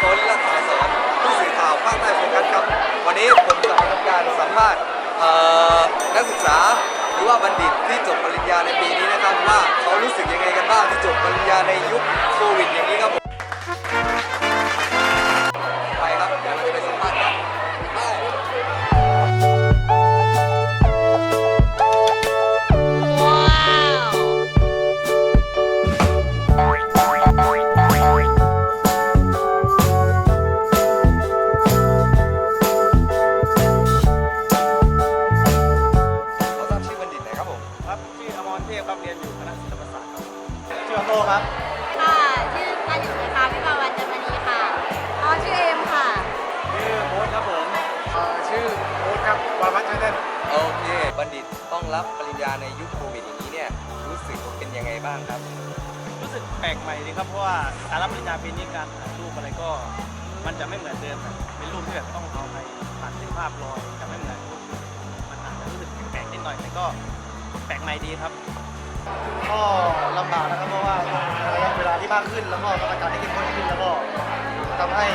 โตลิรักษาสอนผู้สื่อข่าวภาคใต้โฟกัสครับ วันนี้ผมจะทำการสัมภาษณ์เอ่อนักศึกษาหรือว่าบัณฑิตที่จบปริญญาในปีนี้นะครับว่าเขารู้สึกยังไงกันบ้างที่จบปริญญาในยุคโควิดอย่างนี้ครับ เทพครับเรียนอยู่คณะศิลปศาสตร์ครับชื่อโตครับ ค่ะ ชื่อนาอยู่นะคะวิภาวันจันมณีค่ะอ๋อชื่อเอมค่ะ ชื่อโบ๊ทครับผมชื่อโอ๊ตครับวรวัฒน์ช่วยเต้นโอเค บัณฑิตต้องรับปริญญาในยุคโควิดอย่างนี้เนี่ยรู้สึกเป็นยังไงบ้างครับ รู้สึกแปลกใหม่ดีครับเพราะว่าการรับปริญญาปีนี้การถ่ายรูปอะไรก็มันจะไม่เหมือนเดิมแบบเป็นรูปที่แบบต้องเอาไปตัดเป็นภาพลอยจะไม่เหมือนรูปอื่นมันอาจจะรู้สึกแปลกๆนิดหน่อยแต่ก็ แปลกใหม่ดีครับ ก็ลำบากนะครับเพราะว่าระยะเวลาที่มากขึ้น แล้วก็มาตรการที่เข้มข้นขึ้นแล้วก็ทำให้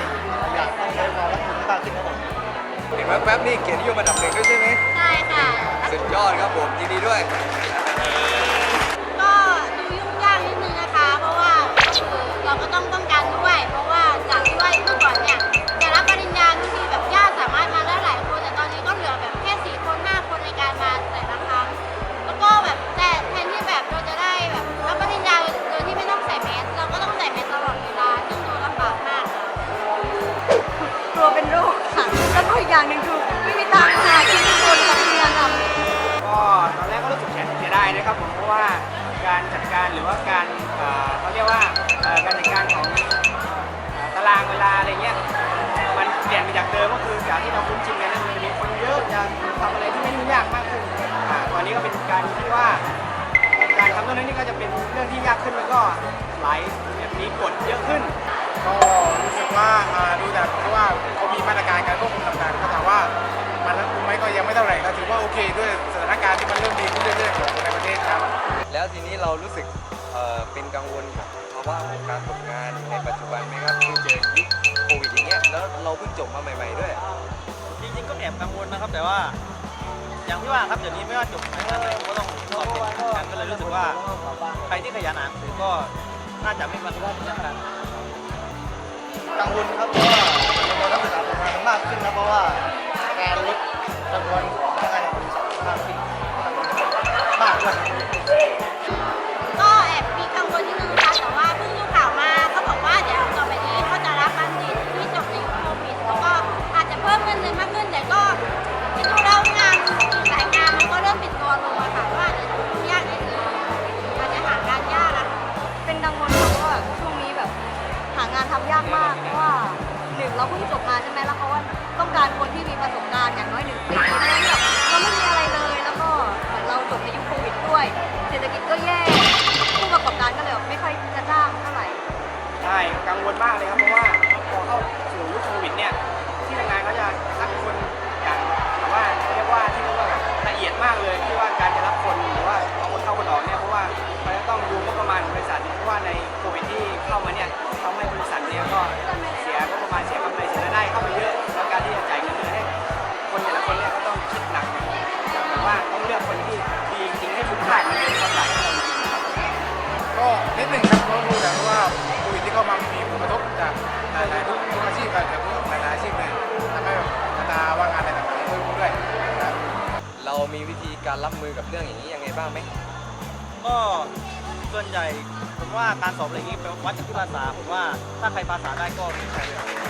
อยากต้องใช้ความรัดกุมที่มากขึ้นครับผมเห็นแวบๆนี่เกียรตินิยมอันดับหนึ่งด้วยใช่ไหมใช่ค่ะ สุดยอดครับผมยินดีด้วย ยากขึ้นแล้วก็หลายแบบมีกฎเยอะขึ้น ก็รู้สึกว่าอ่าดูจากที่ว่าเขามีมาตรการการควบคุมต่างๆก็ถามว่ามันรัดกุมไหมก็ยังไม่เท่าไหร่ก็ถือว่าโอเคด้วยสถานการณ์ที่มันเริ่มดีขึ้นเรื่อยๆของในประเทศครับ แล้วทีนี้เรารู้สึกเอ่อเป็นกังวลกับภาวะของการตกงานในปัจจุบันไหมครับที่เจอยุคโควิดอย่างเงี้ยแล้วเราเพิ่งจบมาใหม่ ๆด้วย จริงๆก็แอบกังวลนะครับแต่ว่า อย่างที่ว่าครับเดี๋ยวนี้ไม่ว่าจบในด้าไหนก็ต้องสอบติดกันก็เลยรู้สึกว่าใครที่ขยันอ่านหนังสือก็น่าจะไม่มาทุกข์นาดนั้นกังวลครับเพราะว่าจำนวนนักศึกษาตกงานมันมากขึ้นนะเพราะว่าการลดจำนวนพนักงานในบริษัทมากขึ้นมากด้วย หางานทำยากมากเพราะว่าหนึ่งเราเพิ่งจบมาใช่ไหมแล้วเขาว่าต้องการคนที่มีประสบการณ์อย่างน้อยหนึ่งปีเพราะฉะนั้นแบบเราไม่มีอะไรเลย แล้วก็เหมือนเราจบในยุคโควิดด้วย ว่ามมีผลกระทบจากหลายๆทุกอาชีพกันจากหลายๆอาชีพเลยทำให้แบบอัตราว่างงานอะไรต่างๆเพิ่มขึ้นด้วยนะครับเรามีวิธีการรับมือกับเรื่องอย่างนี้ยังไงบ้างไหมก็ส่วนใหญ่ผมว่าการสอบอะไรอย่างนี้เป็นวัดจากที่ภาษาผมว่าถ้าใครภาษาได้ก็มีใครเลย